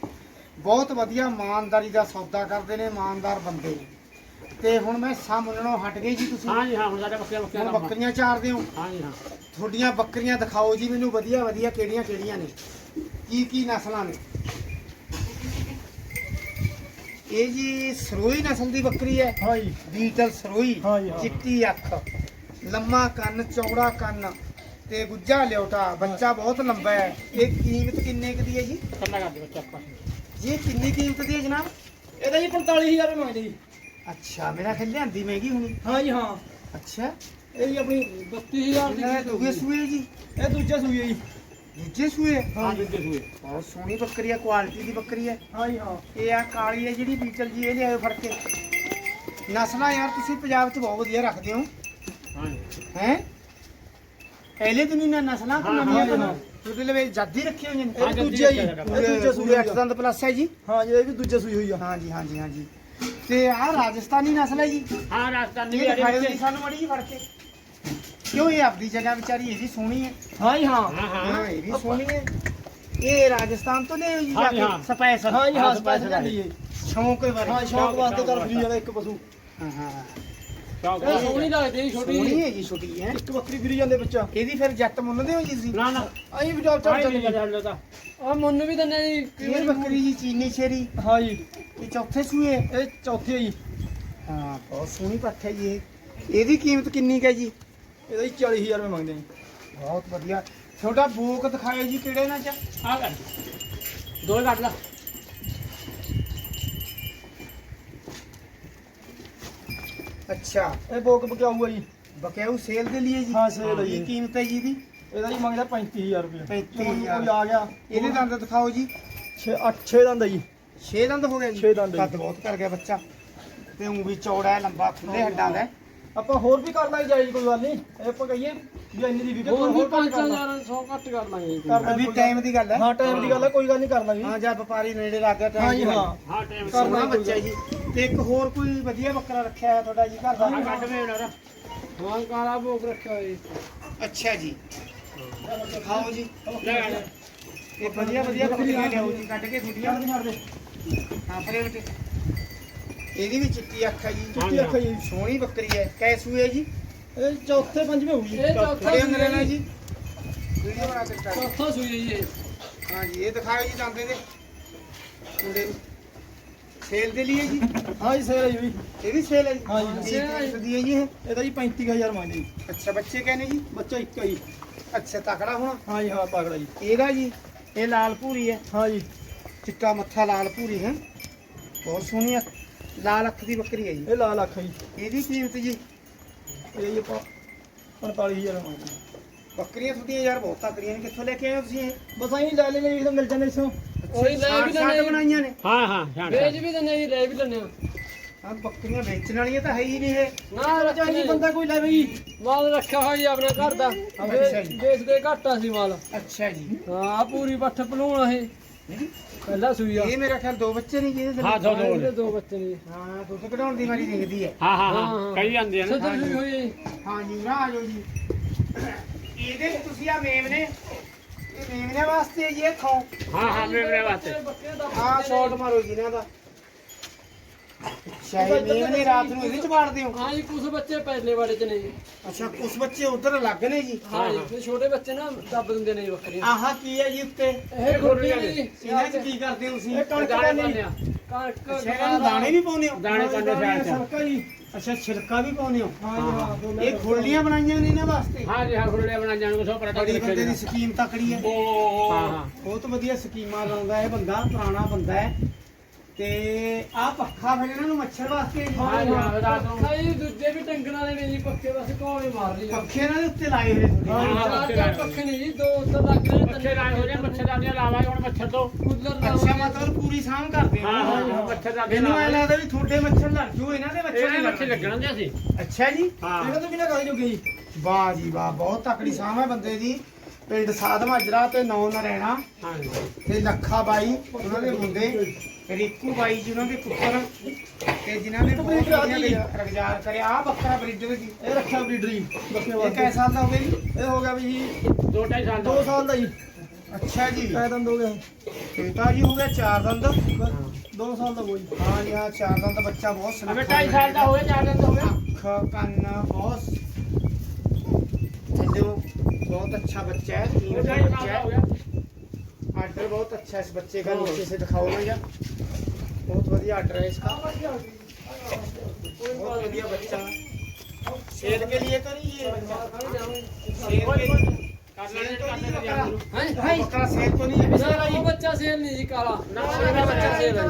ਬਹੁਤ ਵਧੀਆ ਇਮਾਨਦਾਰੀ ਦਾ ਸੌਦਾ ਕਰਦੇ ਨੇ ਇਮਾਨਦਾਰ ਬੰਦੇ ਨੇ। ਤੇ ਹੁਣ ਮੈਂ ਸਾਹਮਣੋਂ ਹਟ ਗਈ ਜੀ ਤੁਸੀਂ। ਹਾਂ ਜੀ ਹਾਂ ਹੁਣ ਸਾਡੇ ਬੱਕਰੀਆਂ ਬੱਕਰੀਆਂ ਚਾਰਦੇ ਹੋ। ਹਾਂ ਜੀ ਹਾਂ। ਤੁਹਾਡੀਆਂ ਬੱਕਰੀਆਂ ਦਿਖਾਓ ਜੀ ਮੈਨੂੰ ਵਧੀਆ ਵਧੀਆ ਕਿਹੜੀਆਂ ਕਿਹੜੀਆਂ ਨੇ? ਕੀ ਕੀ ਨਸਲਾਂ ਨੇ? ਇਹ ਜੀ ਸਰੋਈ ਨਸਲ ਦੀ ਬੱਕਰੀ ਹੈ। ਹਾਂ ਜੀ ਬੀਟਲ ਸਰੋਈ ਹਾਂ। ਚਿੱਟੀ ਅੱਖ ਲੰਮਾ ਕੰਨ ਚੌੜਾ ਕੰਨ ਤੇ ਗੁੱਜਾ ਲਿਓਟਾ। ਬੱਚਾ ਬਹੁਤ ਲੰਬਾ ਹੈ। ਇਹ ਕੀਮਤ ਕਿੰਨੇ ਕੁ ਦੀ ਹੈ ਜੀ? ਕੰਨਾ ਕਰਦੇ ਬੱਚਾ ਆਪਾਂ। ਜੀ ਇਹ ਕਿੰਨੀ ਕੀਮਤ ਦੀ ਹੈ ਜਨਾਬ? ਇਹਦਾ ਜੀ 45000 ਰੁਪਏ ਮੰਗਦੇ ਜੀ। ਅੱਛਾ ਮੇਰਾ ਖਿਆਲ ਲਿਆਂਦੀ ਮਹਿੰਗੀ ਹੋਣੀ। ਹਾਂ ਜੀ ਹਾਂ। ਅੱਛਾ। ਇਹ ਜੀ ਆਪਣੀ 32000 ਦੀ ਇਹਨਾਂ ਦੂਏ ਸੂਏ ਜੀ। ਇਹ ਦੂਜਾ ਸੂਈ ਹੈ ਜੀ। ਦੂਜੇ ਸੂਏ? ਹਾਂ ਦੂਜੇ ਸੂਏ। ਬਹੁਤ ਸੋਹਣੀ ਬੱਕਰੀ ਹੈ ਕੁਆਲਿਟੀ ਦੀ ਬੱਕਰੀ ਹੈ ਹਾਂ ਜੀ ਹਾਂ। ਇਹ ਆ ਕਾਲੀ ਹੈ ਜਿਹੜੀ ਬੀਟਲ ਜੀ ਇਹ ਲਿਆਇਓ ਫੜ ਕੇ। ਨਸਲਾਂ ਯਾਰ ਤੁਸੀਂ ਪੰਜਾਬ 'ਚ ਬਹੁਤ ਵਧੀਆ ਰੱਖਦੇ ਹੋ। ਹਾਂ ਜੀ। ਹੈ? ਪਹਿਲੇ ਦਿਨ ਹੀ ਨਾ ਨਸਲਾਂ ਕੋ ਹਾਂ, ਨਵੀਆਂ ਹਾਂ, ਤੋਂ ਹਾਂ। ਤੁਹਾਡੇ ਲਵੇ ਜਾਦੀ ਰੱਖੀ ਹੋਈਆਂ ਨੇ। ਹਾਂ, ਇਹ ਜਲਦੀ ਦੂਜਾ ਜੀ। ਰੱਖਿਆ ਇਹ ਸਾਡਾ। ਦੂਜਾ ਸੂਈ ਪੂਰੇ ਹੈ ਅੱਠ ਦੰਦ ਪਲੱਸ ਹੈ ਜੀ। ਹਾਂ ਜੀ ਇਹ ਵੀ ਦੂਜਾ ਸੂਈ ਹੋਈ ਆ। ਹਾਂਜੀ ਹਾਂਜੀ ਹਾਂਜੀ ਤੇ ਆਹ ਰਾਜਸਥਾਨੀ ਨਸਲ ਹੈ ਜੀ। ਹਾਂ ਰਾਜਸਥਾਨੀ ਇਹ ਵੀ ਆ ਦਿਖਾਇਓ ਰਹੀ ਜੀ ਸਾਨੂੰ ਮੜੀ ਜੀ ਫੜ ਕੇ। ਕਿਉਂ ਇਹ ਆਪਦੀ ਜਗ੍ਹਾ ਵਿਚਾਰੀ ਇਹ ਵੀ ਸੋਹਣੀ ਹੈ। ਹਾਂ ਜੀ ਹਾਂ। ਹਾਂ ਹਾਂ ਹਾਂ ਇਹ ਵੀ ਸੋਹਣੀ ਹੈ। ਇਹ ਰਾਜਸਥਾਨ ਤੋਂ ਲੈ ਜੀ ਜਾ ਹਾਂ ਜੀ, ਕੇ ਹਾਂ। ਸਪੈਸ਼ਲ। ਹਾਂ ਜੀ ਹਾਂ ਹਾਂ, ਸਪੈਸ਼ਲ ਲੈਂਦੀ ਹੈ। ਸ਼ੌਂਕ ਵਾਰੀ ਹਾਂ ਸ਼ੌਕ ਵਾਸਤੇ ਕਰ ਫਰੀ ਵਾਲਾ ਇੱਕ ਪਸ਼ੂ। ਹਾਂ ਹਾਂ। ਸ਼ੌਕ ਇਹ ਸੋਹਣੀ ਲੱਗਦੀ ਛੋਟੀ ਸੋਹਣੀ ਹੈ ਜੀ ਛੋਟੀ ਹੈ। ਇੱਕ ਬੱਕਰੀ ਫਿਰੀ ਜਾਂਦੇ ਬੱਚਾ। ਇਹਦੀ ਫਿਰ? ਜੱਟ ਮੁੱਲਦੇ ਹੋ ਜੀ ਤੁਸੀਂ? ਨਾ ਨਾ। ਅਸੀਂ ਵੀ ਜੋਬ ਚਾਹ ਚੱਲ ਤਾਂ ਆ ਮੁੰਨ ਵੀ ਦੰਨੇ ਜੀ। ਇਹ ਬੱਕਰੀ ਜੀ ਚੀਨੀ ਸ਼ੇਰੀ ਹਾਂ ਜੀ। ਇਹ ਚੌਥੇ ਸੂਏ ਇਹ ਚੌਥੀ ਹੈ ਜੀ। ਹਾਂ ਬਹੁਤ ਸੋਹਣੀ ਪੱਠ ਹੈ ਜੀ ਇਹ। ਇਹਦੀ ਕੀਮਤ ਕਿੰਨੀ ਕੁ ਹੈ ਜੀ? ਇਹਦਾ ਜੀ 40000 ਰੁਪਏ ਮੰਗਦੇ ਜੀ। ਬਹੁਤ ਵਧੀਆ। ਤੁਹਾਡਾ ਬੂਕ ਦਿਖਾਇਓ ਜੀ ਕਿਹੜੇ ਨਾਲ ਚ? ਆ ਕਰ ਦੋ ਹੀ ਕੱਢ ਲਾ। ਅੱਛਾ ਇਹ ਬੋਕ ਬਕਿਆਊ ਹੈ ਜੀ। ਸੇਲ ਦੇ ਲਈ ਜੀ? ਹਾਂ, ਹੈ ਕੀਮਤ ਹੈ ਜੀ ਇਹਦੀ? ਇਹਦਾ ਜੀ ਮੰਗਦਾ 35000 ਰੁਪਏ 35,000 ਕੋਈ ਆ ਗਿਆ। ਇਹਦੇ ਦੰਦ ਦਿਖਾਓ ਜੀ। 6 8 6 ਦੰਦ ਹੈ ਜੀ। 6 ਦੰਦ ਹੋ ਗਏ ਜੀ? ਦੰਦ ਹੈ ਕੱਦ ਬਹੁਤ ਕਰ ਗਿਆ ਬੱਚਾ। ਤੇ ਉਹ ਵੀ ਚੌੜਾ ਹੈ ਲੰਬਾ ਖੁੱਲੇ ਹੱਡਾਂ ਦਾ ਹੈ। ਆਪਾਂ ਹੋਰ ਵੀ ਕਰ ਲਾਂਗੇ ਜਾਇਜ਼ ਕੋਈ ਗੱਲ ਨਹੀਂ। ਇਹ ਆਪਾਂ ਕਹੀਏ ਵੀ ਇੰਨੀ ਦੀ ਵਿਕਟ ਹੋਰ ਵੀ ਹੋਰ ਘੱਟ ਕਰ 5000 100 ਘੱਟ ਕਰ ਲਾਂਗੇ। ਜੀ। ਕਰ ਲਾਂਗੇ ਵੀ ਟਾਈਮ ਦੀ ਗੱਲ ਹੈ। ਹਾਂ ਟਾਈਮ ਦੀ ਗੱਲ ਹੈ ਕੋਈ ਗੱਲ ਨਹੀਂ ਕਰ ਲਾਂਗੇ। ਹਾਂ ਜਾਂ ਵਪਾਰੀ ਨੇੜੇ ਲੱਗ ਗਿਆ ਹਾਂ ਟਾਈਮ ਜੀ ਦੀ ਗੱਲ ਹਾਂ। ਹੈ। ਹਾਂ ਟਾਈਮ ਕਰ ਸੋਹਣਾ ਲਾਂਗੇ ਬੱਚਾ ਜੀ। ਤੇ ਇੱਕ ਹੋਰ ਕੋਈ ਵਧੀਆ ਬੱਕਰਾ ਰੱਖਿਆ ਹੈ ਤੁਹਾਡਾ ਜੀ ਘਰ ਦਾ? ਹਾਂ ਕੱਢ ਵੇ ਨਾ ਹਾਂ ਕਾਲਾ ਭੋਗ ਰੱਖਿਆ ਹੋਇਆ ਜੀ। ਅੱਛਾ ਜੀ। ਖਾਓ ਜੀ। ਲੈ ਜਾ। ਇਹ ਵਧੀਆ ਵਧੀਆ ਬੱਕਰੀਆਂ ਲਿਆਓ ਜੀ ਕੱਢ ਕੇ ਛੁੱਟੀਆਂ ਹਾਂ ਪਰੇ ਬੇਟੇ ਇਹਦੀ ਵੀ ਚਿੱਟੀ ਅੱਖ ਹੈ ਜੀ ਚਿੱਟੀ ਅੱਖ ਜੀ ਸੋਹਣੀ ਬੱਕਰੀ ਹੈ ਕੈਸੂ ਹੈ ਜੀ। ਇਹ ਚੌਥੇ ਪੰਜਵੇਂ ਹੋਊਗੀ ਇਹ ਚੌਥਾ ਸੂਈ ਅੰਦਰ ਹੈ ਹੈ ਜੀ। ਜੀ। ਵੀਡੀਓ ਬਣਾ ਕੇ start ਚੌਥਾ ਸੂਈ ਹੈ ਜੀ ਇਹ। ਹਾਂ ਜੀ ਇਹ ਦਿਖਾਓ ਜੀ ਜਾਂਦੇ ਦੇ ਮੁੰਡੇ ਨੂੰ। ਸੇਲ ਦੇ ਲਈ ਜੀ। ਹਾਂ ਜੀ ਸੇਲ ਹੈ ਜੀ ਇਹ ਵੀ ਸੇਲ ਹੈ ਜੀ। ਹਾਂ ਜੀ। ਇਹ ਹੈ ਜੀ ਇਹਦਾ ਜੀ 35000 ਮੰਗਦੇ ਜੀ। ਅੱਛਾ ਬੱਚੇ ਕਹਿੰਦੇ ਜੀ? ਬੱਚਾ ਇੱਕ ਹੈ ਜੀ। ਅੱਛਾ ਤਕੜਾ ਹੋਣਾ। ਹਾਂ ਜੀ ਹਾਂ ਪਾਗੜਾ ਜੀ। ਇਹਦਾ ਜੀ ਇਹ ਲਾਲ ਭੂਰੀ ਹੈ। ਹਾਂ ਜੀ। ਚਿੱਟਾ ਮੱਥਾ ਲਾਲ ਭੂਰੀ ਹੈ। ਬਹੁਤ ਸੋਹਣੀ ਅੱਖ ਲਾਲ ਅੱਖ ਦੀ ਬੱਕਰੀ ਹੈ ਜੀ। ਇਹ ਲਾਲ ਅੱਖ ਹੈ ਜੀ। ਇਹਦੀ ਕੀਮਤ ਜੀ ਇਹ ਜੀ ਆਪਾਂ 45000 ਮੰਗਦੇ। ਬੱਕਰੀਆਂ ਤੁਹਾਡੀਆਂ ਯਾਰ ਬਹੁਤ ਤਕੜੀਆਂ ਨੇ। ਕਿੱਥੋਂ ਲੈ ਕੇ ਆਏ ਹੋ ਤੁਸੀਂ ਇਹ? ਬਸ ਆਈ ਲੈ ਲੈਣੇ ਜੀ ਮਿਲ ਜਾਂਦੇ ਇਸੋਂ ਉਹੀ ਲੈ ਵੀ ਛਾਂਟ ਲੈਣੇ ਬਣਾਈਆਂ ਨੇ। ਹਾਂ ਹਾਂ ਵੇਚ ਵੀ ਦਿੰਦੇ ਜੀ ਲੈ ਵੀ ਲੈਣੇ ਹਾਂ ਬੱਕਰੀਆਂ ਵੇਚਣ ਵਾਲੀਆਂ ਤਾਂ ਹੈ ਹੀ ਨਹੀਂ ਇਹ। ਨਾ ਰੱਖਿਆ ਜੀ ਜੀ ਬੰਦਾ ਕੋਈ ਲੈਵੇ ਜੀ ਮਾਲ ਰੱਖਿਆ ਹੋਇਆ ਜੀ ਆਪਣੇ ਘਰ ਦਾ। ਅੱਛਾ ਜੀ। ਵੇਚਦੇ ਘੱਟ ਆ ਸੀ ਮਾਲ। ਅੱਛਾ ਜੀ। ਹਾਂ ਪੂਰੀ ਪੱਠ ਭਲੂਣ ਇਹ। ਪਹਿਲਾ ਸੂਈ ਆ। ਇਹ ਮੇਰਾ ਖਿਆਲ ਦੋ ਬੱਚੇ ਨੇ ਜੀ ਇਹਦੇ ਹਾਂ ਦੋ ਦੋ ਇਹਦੇ ਦੋ ਬੱਚੇ ਨੇ। ਹਾਂ ਦੁੱਧ ਕਢਾਉਣ ਦੀ ਵਾਰੀ ਦਿਖਦੀ ਹੈ। ਹਾਂ ਹਾਂ ਹਾਂ ਕਈ ਜਾਂਦੇ ਨੇ। ਸੱਜਰ ਸੂਈ ਹੋਈ ਹੈ ਜੀ। ਹਾਂ ਜੀ ਨਾ ਆ ਜਾਓ ਜੀ। ਇਹਦੇ ਚ ਤੁਸੀਂ ਆ ਮੇਮਨੇ ਇਹ ਮੇਮਨੇ ਵਾਸਤੇ ਹੈ ਜੀ ਇਹ ਖਾਓ ਹਾਂ ਹਾਂ ਮੇਰੇ ਵਾਸਤੇ। ਹਾਂ ਸ਼ਾਟ ਮਾਰੋ ਜੀ ਇਹਨਾਂ ਦਾ। ਸ਼ਾਇਦ ਮੇਮਨੇ ਰਾਤ ਨੂੰ ਇਹਦੇ ਚ ਵਾੜਦੇ ਹੋ? ਹਾਂ ਜੀ ਕੁਝ ਬੱਚੇ ਪਹਿਲੇ ਵਾਲੇ ਚ ਨੇ ਜੀ। ਅੱਛਾ ਕੁਝ ਬੱਚੇ ਉਧਰ ਲੱਗ ਨੇ ਜੀ? ਹਾਂ ਜੀ ਛੋਟੇ ਬੱਚੇ ਨਾ ਦੱਬ ਦਿੰਦੇ ਨੇ ਜੀ ਬੱਕਰੀਆਂ ਆਹਾ ਕੀ ਹੈ ਜੀ ਉੱਤੇ? ਇਹ ਖੁਰਲੀਆਂ ਨੇ ਜੀ ਇਹਨਾਂ ਚ ਕੀ ਕਰਦੇ ਹੋ ਤੁਸੀਂ? ਇਹ ਕਣਕ ਦਾਣੇ ਪਾਉਂਦੇ ਪਾਉਂਦੇ ਆ। ਕਣਕ ਸ਼ਹਿਰਾਂ ਨੂੰ ਦਾਣੇ ਵੀ ਪਾਉਂਦੇ ਹੋ? ਦਾਣੇ ਪਾਉਂਦੇ ਸ਼ਹਿਰ ਚ। ਸਰਕਾ ਜੀ। ਅੱਛਾ ਛਿਲਕਾ ਵੀ ਪਾਉਂਦੇ ਹੋ? ਹਾਂ ਜੀ ਹਾਂ ਦੋ ਇਹ ਖੁਰਲੀਆਂ ਬਣਾਈਆਂ ਨੇ ਇਹਨਾਂ ਵਾਸਤੇ? ਹਾਂ ਜੀ ਹਾਂ ਖੁਰਲੀਆਂ ਬਣਾ ਜਾਣ ਕੋ ਸੋ ਪਰਟਾ ਬੜੀ ਦੀ ਬੰਦੇ ਦੀ ਸਕੀਮ ਤਕੜੀ ਹੈ। ਉਹ ਹਾਂ ਹਾਂ। ਬਹੁਤ ਵਧੀਆ ਸਕੀਮਾਂ ਲਾਉਂਦਾ ਇਹ ਬੰਦਾ ਪੁਰਾਣਾ ਬੰਦਾ ਹੈ। ਤੇ ਆਹ ਪੱਖਾ ਫਿਰ ਇਹਨਾਂ ਨੂੰ ਮੱਛਰ ਵਾਸਤੇ ਜੀ। ਹਾਂ ਜੀ ਹਾਂ ਰਾਤ ਨੂੰ। ਕਈ ਦੂਜੇ ਵੀ ਟੰਗਣ ਵਾਲੇ ਨੇ ਜੀ ਪੱਕੇ ਬਸ ਕੋਲੇ ਮਾਰ ਲਈ। ਪੱਖੇ ਇਹਨਾਂ ਦੇ ਉੱਤੇ ਲਾਏ ਹੋਏ ਨੇ ਹਾਂ, ਚਾਰ ਚਾਰ ਪੱਖੇ ਨੇ ਜੀ ਦੋ ਉੱਧਰ ਲੱਗ ਰਹੇ ਨੇ ਪੱਖੇ ਲਾਏ ਹੋ ਰਹੇ ਮੱਛਰਦਾਨੀਆਂ ਲਾਵਾਂਗੇ ਹੁਣ ਮੱਛਰ ਤੋਂ। ਕੂਲਰ ਅੱਛਾ ਮਤਲਬ ਪੂਰੀ ਸਾਂਭ ਕਰਦੇ ਹੋ। ਹਾਂ ਹਾਂ ਮੱਛਰਦਾਨੀਆਂ ਮੈਨੂੰ ਐ ਲਾਵਾਂਗੇ ਲੱਗਦਾ ਵੀ ਤੁਹਾਡੇ ਮੱਛਰ ਲੱਗ ਜੂ ਇਹਨਾਂ ਦੇ ਮੱਛਰ ਨਹੀਂ ਮੱਛਰ ਲੱਗਣਗੇ। ਲੱਗਣ। ਦੇ ਅਸੀਂ। ਅੱਛਾ ਜੀ। ਹਾਂ। ਇਹਨਾਂ ਤੋਂ ਬਿਨਾ ਕਾਹਦੇ ਜੋਗੇ ਵਾਹ ਜੀ ਵਾਹ ਬਹੁਤ ਤਕੜੀ ਸਾਂਭ ਹੈ ਬੰਦੇ ਦੀ। ਪਿੰਡ ਸਾਧ ਮਾਜਰਾ ਤੇ ਨੌ ਨਰੈਣਾ। ਹਾਂ ਜੀ ਤੇ ਲੱਖਾ ਬਾਈ ਉਹਨਾਂ ਦੇ ਮੁੰਡੇ। ਰੀਕੂ ਬਾਈ ਜੀ ਉਹਨਾਂ ਦੇ ਪੁੱਤਰ। ਤੇ ਜਿਨ੍ਹਾਂ ਨੇ ਬਹੁਤ ਵਧੀਆ ਰਗਜਾਰ ਕਰਿਆ। ਆ ਬੱਕਰਾ ਬਰੀਡਰ ਜੀ। ਇਹ ਰੱਖਿਆ ਬਰੀਡਰ ਜੀ ਬੱਕੇ ਇਹ ਵਾਸਤੇ। ਕੈ ਸਾਲ ਦਾ ਹੋ ਗਿਆ ਜੀ? ਇਹ ਹੋ ਗਿਆ ਵੀ ਜੀ ਦੋ ਢਾਈ ਸਾਲ ਦਾ। 2 ਸਾਲ ਦਾ ਜੀ। ਅੱਛਾ ਜੀ। ਕਾਇਦਨ ਦੋ ਗਏ। ਬੇਟਾ ਜੀ ਹੋ ਗਿਆ ਚਾਰ ਦੰਦ। 2 ਸਾਲ ਦਾ ਹਾਂ ਜੀ। ਹਾਂ ਚਾਰ ਦੰਦ ਬੱਚਾ ਬਹੁਤ ਹਮੇ ਸੁਨੱਖਾ ਢਾਈ ਸਾਲ ਦਾ ਹੋਇਆ ਚਾਰ ਦਿਨ ਹੋ ਗਏ। ਅੱਖ ਕੰਨ ਬਹੁਤ। ਥੱਲੇ बहुत अच्छा बच्चा है तीन ਉਹ का ਢਾਈ बच्चा ਸਾਲ ਦਾ ਹੋ है ਗਿਆ आर्डर बहुत अच्छा है इस बच्चे का नीचे से दिखाओ ना जा बहुत बढ़िया आर्डर है इसका बहुत बढ़िया बच्चा सेल के लिए तो नहीं ये सेल के लिए सेल तो नहीं बकरा ਹੈ बकरा सेल तो नहीं है ਨਾ ਉਹ ਬੱਚਾ ਸੇਲ ਨਹੀਂ ਜੀ ਕਾਲਾ ਨਾ ਇਹਦਾ ਬੱਚਾ ਸੇਲ ਹੈ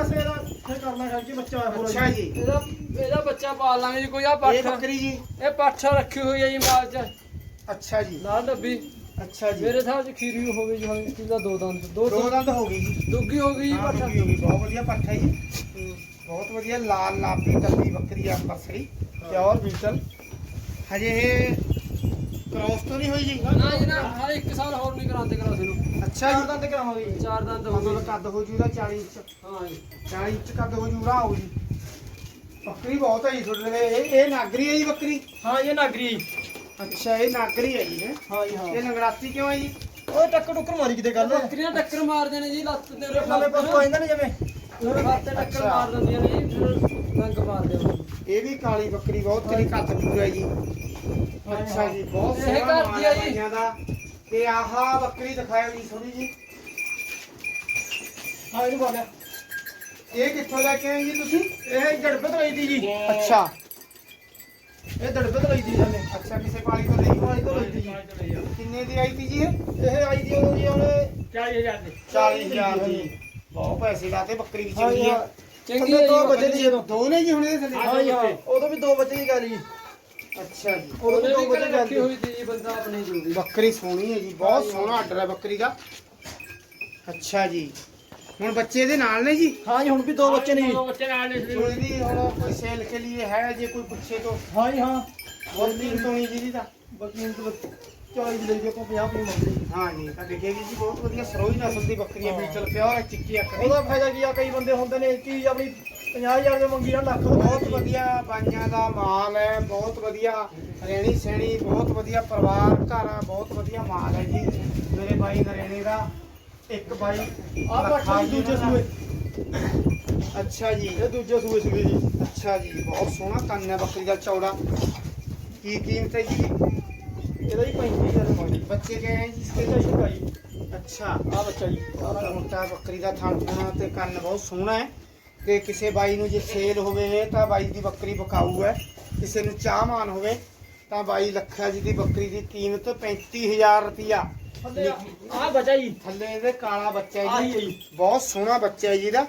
ਫੇਰ ਕਰਨਾ ਹੈ ਕਿ ਬੱਚਾ ਹੋਇਆ अच्छा जी ਇਹਦਾ ਇਹਦਾ ਬੱਚਾ ਪਾਲ ਲਾਂਗੇ ਜੀ ਕੋਈ ਆ ये ਪੱਠ बकरी जी ਇਹ ਪੱਠ ਰੱਖੀ ਹੋਈ ਹੈ ਜੀ ਮਾਲ ਚ ਅੱਛਾ ਜੀ। ਲਾਲ ਡੱਬੀ। ਅੱਛਾ ਜੀ। ਮੇਰੇ ਹਿਸਾਬ ਚ ਖੀਰੀ ਹੋ ਗਈ ਜੀ ਇਸ ਦਾ ਦੋ ਦੰਦ। ਦੋ ਦੋ ਦੰਦ। ਹੋ ਗਈ ਜੀ। ਦੁੱਗੀ ਹੋ ਗਈ ਹਾਂ, ਬੱਚਾ ਦੁੱਗੀ ਬਹੁਤ ਵਧੀਆ ਪੱਠਾ ਜੀ। ਬਹੁਤ ਵਧੀਆ ਲਾਲ ਨਾਭੀ ਡੱਬੀ ਬੱਕਰੀ ਆ ਬੱਕਰੀ ਪਿਓਰ ਬੀਟਲ। ਹਜੇ ਇਹ ਕ੍ਰੋਸ ਤੋਂ ਨਹੀਂ ਹੋਈ ਜੀ? ਨਾ ਜੀ ਨਾ ਹਾਲੇ 1 ਸਾਲ ਹੋਰ ਨਹੀਂ ਕਰਾਉਂਦੇ ਕਰਾ ਨੂੰ ਅੱਛਾ ਜੀ। ਦੰਦ ਕਰਾਵਾਂਗੇ ਜੀ। ਚਾਰ ਦੰਦ ਹੋ ਮਤਲਬ ਕੱਦ ਹੋ ਜੂਗਾ 40 ਇੰਚ। ਹਾਂ ਜੀ। 40 ਇੰਚ ਕੱਦ ਹੋ ਜੂਗਾ ਆਓ ਜੀ। ਬੱਕਰੀ ਬਹੁਤ ਹੈ ਜੀ ਤੁਹਾਡੇ ਇਹ ਇਹ ਨਾਗਰੀ ਹੈ ਜੀ ਬੱਕਰੀ? ਹਾਂ ਇਹ ਨਾਗਰੀ ਅੱਛਾ ਇਹ ਨਾਗਰੀ ਹੈ ਜੀ ਹੈਂ। ਹਾਂ ਜੀ ਹਾਂ ਇਹ ਨਗਰਾਤੀ ਕਿਉਂ ਹੈ ਜੀ? ਉਹ ਟੱਕਰ ਟੁੱਕਰ ਮਾਰੀ ਕਿਤੇ ਗੱਲ ਬੱਕਰੀਆਂ ਟੱਕਰ ਮਾਰਦੇ ਨੇ ਜੀ ਲੱਤ ਤੇ ਨਵੇਂ ਪਾਸੋਂ ਆ ਜਾਂਦਾ ਨੇ ਜਿਵੇਂ। ਲੱਤ ਤੇ ਟੱਕਰ ਮਾਰ ਦਿੰਦੀਆਂ ਨੇ ਜੀ ਫਿਰ ਰੰਗ ਮਾਰਦੇ ਆ ਇਹ ਵੀ ਕਾਲੀ ਬੱਕਰੀ ਬਹੁਤ ਤੇਰੀ ਕੱਦ ਪੂਰਾ ਹੈ ਜੀ। ਅੱਛਾ ਜੀ ਬਹੁਤ ਇਹ ਸੋਹਣਾ ਘਰ ਦੀ ਹੈ ਜੀ। ਦਾ। ਤੇ ਆਹ ਬੱਕਰੀ ਦਿਖਾਇਓ ਜੀ ਸੋਹਣੀ ਜੀ। ਹਾਂ ਇਹਨੂੰ ਬਾਲਿਆ ਇਹ ਕਿੱਥੋਂ ਲੈ ਕੇ ਆਏ ਜੀ ਤੁਸੀਂ? ਇਹ ਤੋਂ ਲਈ ਦੀ ਜੀ। ਅੱਛਾ। ਇਹ ਦੜਪੇ ਤੋਂ ਲਈ ਦੀ ਜਾਂਦੇ ਅੱਛਾ ਕਿਸੇ ਪਾਲੀ ਤੋਂ ਲਈ ਪਾਲੀ ਤੋਂ ਲਈ ਦੀ ਜੀ। ਕਿੰਨੇ ਦੀ ਆਈ ਤੀ ਜੀ ਇਹ? ਇਹ ਆਈ ਦੀ ਉਹਨੂੰ ਜੀ ਉਹਨੇ 40000 ਦੇ। 40000 ਦੀ। ਬਹੁਤ ਪੈਸੇ ਲਾਤੇ ਬੱਕਰੀ ਵੀ ਚੰਗੀ ਚੰਗੀ ਹੈ ਦੋ ਬੱਚੇ ਦੀ। ਜਦੋਂ। ਦੋ ਨੇ ਜੀ ਹੁਣ ਇਹਦੇ ਥੱਲੇ। ਹਾਂ ਜੀ ਹਾਂ। ਉਦੋਂ ਵੀ ਦੋ ਬੱਚੇ ਦੀ ਗੱਲ ਜੀ। ਅੱਛਾ ਜੀ। ਉਦੋਂ ਵੀ ਉਹਨੇ ਦੋ ਵੀ ਬੱਚੇ ਘਰੇ ਦੀ ਗੱਲ ਰੱਖੀ ਹੋਈ ਸੀ ਜੀ ਬੰਦਾ ਆਪਣੀ ਜੂਗੀ ਬੱਕਰੀ ਸੋਹਣੀ ਹੈ ਜੀ ਬਹੁਤ ਸੋਹਣਾ ਆਰਡਰ ਹੈ ਬੱਕਰੀ ਦਾ। ਅੱਛਾ ਜੀ। ਹੁਣ ਬੱਚੇ ਦੇ ਨਾਲ ਨੇ ਜੀ ਹਾਂ ਜੀ ਹੁਣ ਵੀ ਦੋ ਬੱਚੇ ਨੇ ਜੀ ਦੋ ਬੱਚੇ ਨਾਲ ਨੇ ਜੀ। ਕੋਈ ਵੀ ਹੁਣ ਕੋਈ ਸੇਲ ਕੇ ਲਈ ਹੈ ਜੇ ਕੋਈ ਪੁੱਛੇ तो ਹਾਂ ਜੀ ਹਾਂ बहुत कीमत होनी जी दा ਬਾਕੀ ਹੁਣ ਤਾਂ 40 ਦੀ ਲਈ ਦੀ ਆਪਾਂ 50 ਦੀ ਮੰਗਦੇ ਜੀ ਹਾਂ ਜੀ ਤਾਂ ਦੇਖੇਗੀ ਜੀ ਬਹੁਤ ਵਧੀਆ ਸਰੋਈ ਨਸਲ ਦੀ ਬੱਕਰੀ ਹੈ ਬੀਟਲ ਪਿਓਰ ਹੈ ਚਿੱਟੀ ਅੱਖ ਦੀ ਉਹਦਾ ਫਾਇਦਾ ਕੀ ਆ ਕਈ ਬੰਦੇ ਹੁੰਦੇ ਨੇ ਚੀਜ਼ ਆਪਣੀ 50000 ਦੇ ਮੰਗੀ ਨਾ ਲੱਖ ਬਹੁਤ ਵਧੀਆ ਬਾਈਆਂ ਦਾ ਮਾਲ ਹੈ ਬਹੁਤ ਵਧੀਆ ਰਹਿਣੀ ਸਹਿਣੀ ਬਹੁਤ ਵਧੀਆ ਪਰਿਵਾਰ ਘਰ ਆ ਬਹੁਤ ਵਧੀਆ ਮਾਲ ਹੈ ਜੀ ਮੇਰੇ ਬਾਈ ਨਰੇਣੇ ਦਾ ਇੱਕ ਬਾਈ ਆਹ ਬੱਠਾ ਜੀ ਦੂਜੇ ਸੂਏ। ਅੱਛਾ ਜੀ। ਇਹ ਦੂਜੇ ਸੂਏ ਸੀਗੇ ਜੀ। ਅੱਛਾ ਜੀ ਬਹੁਤ ਸੋਹਣਾ ਕੰਨ ਹੈ ਬੱਕਰੀ ਦਾ ਚੌੜਾ। ਕੀ ਕੀਮਤ ਹੈ ਜੀ? ਇਹਦਾ ਹੀ 35000 ਦੇ ਮੰਗਦੇ ਬੱਚੇ ਕਹੇ ਹੈ ਜੀ। ਇਸਕੇ ਇਹਦਾ ਹੀ ਸ਼ਿਕਾ ਜੀ ਅੱਛਾ। ਆ ਬੱਚਾ ਜੀ। ਆਹ ਮੋਟਾ ਬੱਕਰੀ ਦਾ ਥਣ ਥੁਣਾ ਤੇ ਕੰਨ ਬਹੁਤ ਸੋਹਣਾ ਹੈ। ਤੇ ਕਿਸੇ ਬਾਈ ਨੂੰ ਜੇ ਸੇਲ ਹੋਵੇ ਤਾਂ ਬਾਈ ਦੀ ਬੱਕਰੀ ਵਿਕਾਊ ਹੈ। ਕਿਸੇ ਨੂੰ ਚਾਹਮਾਨ ਹੋਵੇ ਤਾਂ ਬਾਈ ਲੱਖਾ ਜੀ ਦੀ ਬੱਕਰੀ ਦੀ ਕੀਮਤ 35000 ਰੁਪਿਆ ਆ ਬੱਚਾ ਜੀ। ਥੱਲੇ ਇਹਦੇ ਕਾਲਾ ਬੱਚਾ ਹੈ ਆਹੀ ਜੀ ਹੈ ਜੀ। ਬਹੁਤ ਸੋਹਣਾ ਬੱਚਾ ਹੈ ਜੀ ਇਹਦਾ।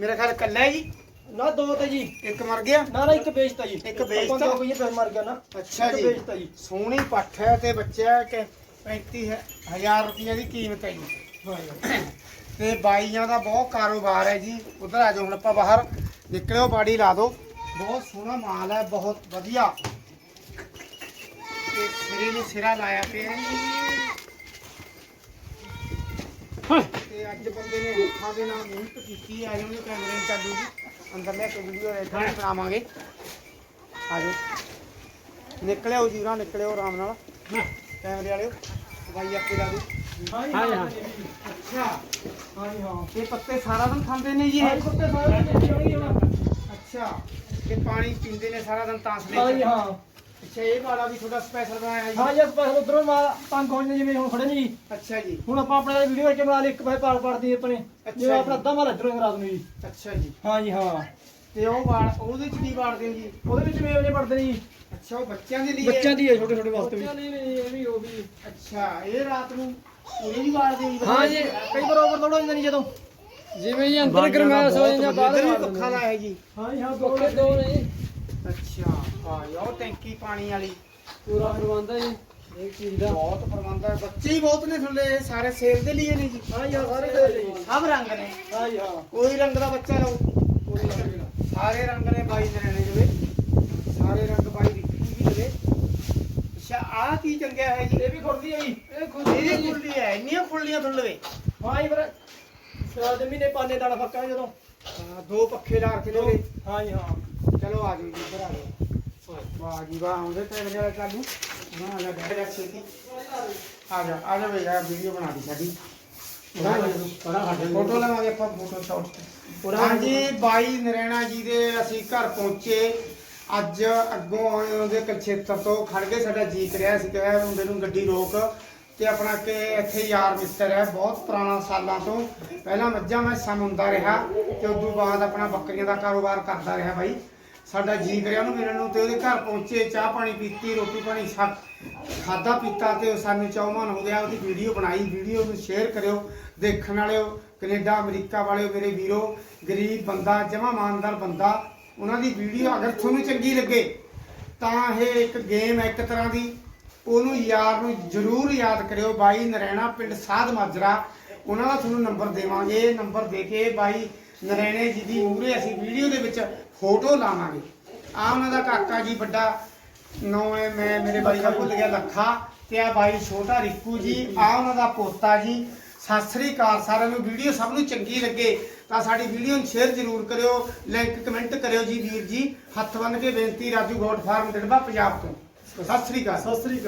ਮੇਰਾ ਖਿਆਲ ਕੱਲਾ ਹੈ ਜੀ। ਨਾ ਦੋ ਤੇ ਜੀ। ਇੱਕ ਮਰ ਗਿਆ? ਨਾ ਨਾ ਇੱਕ ਵੇਚਤਾ ਜੀ। ਇੱਕ ਵੇਚਤਾ? ਕੋਈ ਫਿਰ ਮਰ ਗਿਆ ਨਾ। ਅੱਛਾ ਇੱਕ ਜੀ। ਵੇਚਤਾ ਜੀ। ਸੋਹਣੀ ਪੱਠ ਹੈ ਤੇ ਬੱਚਾ ਕਿ 35000 ਰੁਪਏ ਦੀ ਕੀਮਤ ਹੈ ਜੀ ਹਾਂ ਜੀ। ਤੇ ਬਾਈਆਂ ਦਾ ਬਹੁਤ ਕਾਰੋਬਾਰ ਹੈ ਜੀ। ਉਧਰ ਆ ਜਾਓ ਹੁਣ ਆਪਾਂ ਬਾਹਰ। ਨਿਕਲਿਓ ਬਾੜੀ ਲਾ ਦਿਓ। ਬਹੁਤ ਸੋਹਣਾ ਮਾਲ ਹੈ ਬਹੁਤ ਵਧੀਆ। ਤੇ ਸਿਰੇ ਨੂੰ ਸਿਰਾ ਲਾਇਆ ਪਿਆ ਹੈ। ਤੇ ਅੱਜ ਬੰਦੇ ਨੇ ਹੱਥਾਂ ਦੇ ਨਾਲ ਮਿਹਨਤ ਕੀਤੀ ਹੈ ਇਹਨੂੰ ਕੈਮਰੇ ਨੂੰ ਚਾਲੂ ਜੀ ਅੰਦਰ ਲੈ ਕੇ ਵੀਡੀਓ ਰੇਖਾ ਬਣਾਵਾਂਗੇ। ਆ ਜਾਓ। ਨਿਕਲਿਓ ਜੀ ਨਾ ਨਿਕਲਿਓ ਆਰਾਮ ਨਾਲ। ਕੈਮਰੇ ਵਾਲਿਓ ਬਾਈ ਆਪੇ ਲਾ ਦਿਓ। ਹਾਂ ਜੀ ਹਾਂ ਜੀ, ਹਾਂ। ਹਾਂ। ਅੱਛਾ। ਹਾਂ ਜੀ ਹਾਂ। ਇਹ ਪੱਤੇ ਸਾਰਾ ਦਿਨ ਖਾਂਦੇ ਨੇ ਜੀ ਹਾਂ ਇਹ? ਜੀ ਕੁੱਤੇ ਸਾਰੇ ਨੇ ਚੜੀ ਹੁਣ ਅੱਛਾ। ਤੇ ਪਾਣੀ ਪੀਂਦੇ ਨੇ ਸਾਰਾ ਦਿਨ ਤਾਂਸਲੇ ਹਾਂ ਜੀ ਚ ਹਾਂ। ਅੱਛਾ ਇਹ ਵਾਲਾ ਵੀ ਤੁਹਾਡਾ ਸਪੈਸ਼ਲ ਬਣਾਇਆ ਜੀ? ਹਾਂ ਜੀ ਆਪਾਂ ਉਧਰੋਂ ਮਾ ਤੰਗ ਹੋਣ ਜਿਵੇਂ ਹੁਣ ਖੜੇ ਨੇ ਜੀ ਅੱਛਾ ਜੀ। ਹੁਣ ਆਪਾਂ ਆਪਣੇ ਵੀਡੀਓ ਵਿੱਚ ਬਣਾ ਲਈ ਇੱਕ ਪਾਸੇ ਪਾੜ ਪਾੜਦੀ ਆਪਣੇ। ਅੱਛਾ ਜਿਵੇਂ ਜੀ। ਆਪਣਾ ਅੱਧਾ ਮਾਲ ਇਧਰੋਂ ਰਾਤ ਨੂੰ ਜੀ। ਅੱਛਾ ਜੀ। ਹਾਂ ਜੀ ਹਾਂ। ਤੇ ਉਹ ਵਾਲ ਉਹਦੇ ਚ ਕੀ ਵਾੜਦੇ ਹੋ ਜੀ ਉਹਦੇ ਵਿੱਚ ਮੇਵ ਜੇ ਪੜਦੇ ਨੇ ਜੀ। ਅੱਛਾ ਉਹ ਬੱਚਿਆਂ ਦੇ ਲਈ ਬੱਚਿਆਂ ਦੀ ਹੈ ਛੋਟੇ ਛੋਟੇ ਵਾਸਤੇ ਵੀ। ਇਹ ਵੀ ਉਹ ਵੀ। ਅੱਛਾ ਇਹ ਰਾਤ ਨੂੰ ਉਹਦੇ ਵੀ ਵਾੜਦੇ ਹੋ ਜੀ ਹਾਂ ਜੀ ਕਈ ਵਾਰ ਓਵਰ ਲੋਡ ਹੋ ਜਾਂਦਾ ਨਹੀਂ ਜਦੋਂ। ਜਿਵੇਂ ਹੀ ਬਾਈਆਂ ਦਾ ਬਹੁਤ ਵਧੀਆ। ਇੱਧਰ ਵੀ ਪੱਖਾ ਲਾਇਆ ਹੈ ਜੀ ਹਾਂ ਜੀ ਹਾਂ ਦੋ ਦੋ ਨੇ। ਅੱਛਾ। ਹਾਂ ਜੀ ਉਹ ਟੈਂਕੀ ਪਾਣੀ ਵਾਲੀ। ਪੂਰਾ ਪ੍ਰਬੰਧ ਹੈ ਜੀ ਇੱਕ ਚੀਜ਼ ਦਾ। ਬਹੁਤ ਪ੍ਰਬੰਧ ਹੈ। ਬੱਚੇ ਹੀ ਬਹੁਤ ਨੇ ਥੱਲੇ ਇਹ ਸਾਰੇ ਸੇਲ ਦੇ ਲਈ ਨੇ ਜੀ। ਹਾਂ ਜੀ ਹਾਂ ਸਾਰੇ ਦੇ ਦੇ। ਜੀ ਸਭ ਰੰਗ ਨੇ। ਹਾਂ ਜੀ ਹਾਂ। ਕੋਈ ਰੰਗ ਦਾ ਬੱਚਾ ਲਓ। ਸਾਰੇ ਰੰਗ ਨੇ ਬਾਈ ਦੇ ਰਹਿਣੇ ਜਵੇ। ਸਾਰੇ ਰੰਗ ਬਾਈ ਦੀ ਵੀ ਜਵੇ। ਅੱਛਾ ਆਹ ਕੀ ਚੰਗਿਆ ਹੈ ਜੀ? ਇਹ ਵੀ ਖੁਰਦੀ ਹੈ ਜੀ। ਇਹ ਇਹ ਖੁੱਲੀ ਹੈ। ਇੰਨੀਆਂ ਖੁੱਲੀਆਂ ਥੱਲੇ ਵੇ। ਹਾਂ ਜੀ ਫਿਰ ਸਾਲ ਦੇ ਮਹੀਨੇ ਪਾਲੇ ਦਾਣਾ ਫੱਕਾ ਜਦੋਂ। ਹਾਂ, ਦੋ ਪੱਖੇ ਲਾ ਕੇ ਲੋਗੇ ਹਾਂ ਜੀ ਹਾਂ। ਚਲੋ ਆ ਜਾਓ ਜੀ ਇੱਧਰ ਆ ਜਾਓ। ਵਾਹ ਜੀ ਵਾਹ ਆਉਂਦੇ ਟਾਈਮ ਜਿਹੜਾ ਚਾਲੂ ਨਾ ਆ ਜਾ ਬੈਠ ਜਾ ਛੇਤੀ ਆ ਜਾ ਆ ਜਾ ਬਈ ਵੀਡੀਓ ਬਣਾ ਦੀ ਸਾਡੀ। ਫੋਟੋ ਲਵਾਂਗੇ ਆਪਾਂ ਫੋਟੋ ਸ਼ਾਟ ਹਾਂਜੀ ਬਾਈ ਨਰੈਣਾ ਜੀ ਦੇ ਅਸੀਂ ਘਰ ਪਹੁੰਚੇ। ਅੱਜ ਅੱਗੋਂ ਆਏ ਉਹਦੇ ਕਲਛੇਤਰ ਤੋਂ। ਖੜ ਕੇ ਸਾਡਾ ਜੀ ਕਰਿਆ ਸੀ ਮੁੰਡੇ ਨੂੰ ਗੱਡੀ ਰੋਕ। ਤੇ ਆਪਣਾ ਕਿ ਇੱਥੇ ਯਾਰ ਮਿੱਤਰ ਹੈ ਬਹੁਤ ਪੁਰਾਣਾ ਸਾਲਾਂ ਤੋਂ। ਪਹਿਲਾਂ ਮੱਝਾਂ ਮੈਂ ਸਮੁੰਦਾ ਰਿਹਾ ਤੇ ਉਸ ਤੋਂ ਬਾਅਦ ਆਪਣਾ ਬੱਕਰੀਆਂ ਦਾ ਕਾਰੋਬਾਰ ਕਰਦਾ ਰਿਹਾ ਬਾਈ। ਸਾਡਾ ਜੀ ਕਰਿਆ ਉਹਨੂੰ ਮਿਲਣ ਨੂੰ ਤੇ ਉਹਦੇ ਘਰ ਪਹੁੰਚੇ, ਚਾਹ ਪਾਣੀ ਪੀਤੀ, ਰੋਟੀ ਪਾਣੀ ਛਕ ਖਾਦਾ ਪੀਤਾ ਤੇ ਸਾਨੂੰ ਚੌਮਨ ਹੋ ਗਿਆ, ਉਹਦੀ ਵੀਡੀਓ ਬਣਾਈ, ਵੀਡੀਓ ਨੂੰ ਸ਼ੇਅਰ ਕਰਿਓ, ਦੇਖਣ ਵਾਲਿਓ, ਕੈਨੇਡਾ, ਅਮਰੀਕਾ ਵਾਲਿਓ, ਮੇਰੇ ਵੀਰੋ, ਗਰੀਬ ਬੰਦਾ, ਜਮਾ ਇਮਾਨਦਾਰ ਬੰਦਾ, ਉਹਨਾਂ ਦੀ ਵੀਡੀਓ ਅਗਰ ਤੁਹਾਨੂੰ ਚੰਗੀ ਲੱਗੇ, ਤਾਂ ਇਹ ਇੱਕ ਗੇਮ ਹੈ ਇੱਕ ਤਰ੍ਹਾਂ ਦੀ, ਉਹਨੂੰ ਯਾਰ ਨੂੰ ਜ਼ਰੂਰ ਯਾਦ ਕਰਿਓ, ਬਾਈ ਨਰੈਣਾ ਪਿੰਡ ਸਾਧ ਮਾਜਰਾ, ਉਹਨਾਂ ਦਾ ਤੁਹਾਨੂੰ ਨੰਬਰ ਦੇਵਾਂਗੇ ਨੰਬਰ ਦੇ ਕੇ ਬਾਈ ਨਰੈਣੇ ਜੀ ਦੀ ਮੂਹਰੇ ਅਸੀਂ ਵੀਡੀਓ ਦੇ ਵਿੱਚ ਫੋਟੋ ਲਾਵਾਂਗੇ। ਆ ਉਹਨਾਂ ਦਾ ਕਾਕਾ ਜੀ ਵੱਡਾ ਨੌ ਹੈ ਮੈਂ, ਮੇਰੇ ਬਾਈ ਦਾ ਭੁੱਲ ਗਿਆ ਲੱਖਾ, ਤੇ ਆ ਬਾਈ ਛੋਟਾ ਰਿੱਕੂ ਜੀ ਆ ਉਹਨਾਂ ਦਾ ਪੋਤਾ ਜੀ। ਸਤਿ ਸ੍ਰੀ ਅਕਾਲ ਸਾਰਿਆਂ ਨੂੰ, ਵੀਡੀਓ ਸਭ ਨੂੰ ਚੰਗੀ ਲੱਗੇ ਤਾਂ ਸਾਡੀ ਵੀਡੀਓ ਨੂੰ ਸ਼ੇਅਰ ਜ਼ਰੂਰ ਕਰਿਓ ਲਾਈਕ ਕਮੈਂਟ ਕਰਿਓ ਜੀ ਵੀਰ ਜੀ। ਹੱਥ ਬੰਨ ਕੇ ਬੇਨਤੀ, ਰਾਜੂ ਗੋਟ ਫਾਰਮ, ਡੜਬਾ ਪੰਜਾਬ ਤੋਂ। ਸਤਿ ਸ੍ਰੀ ਅਕਾਲ। ਸਤਿ ਸ੍ਰੀ ਅਕਾਲ।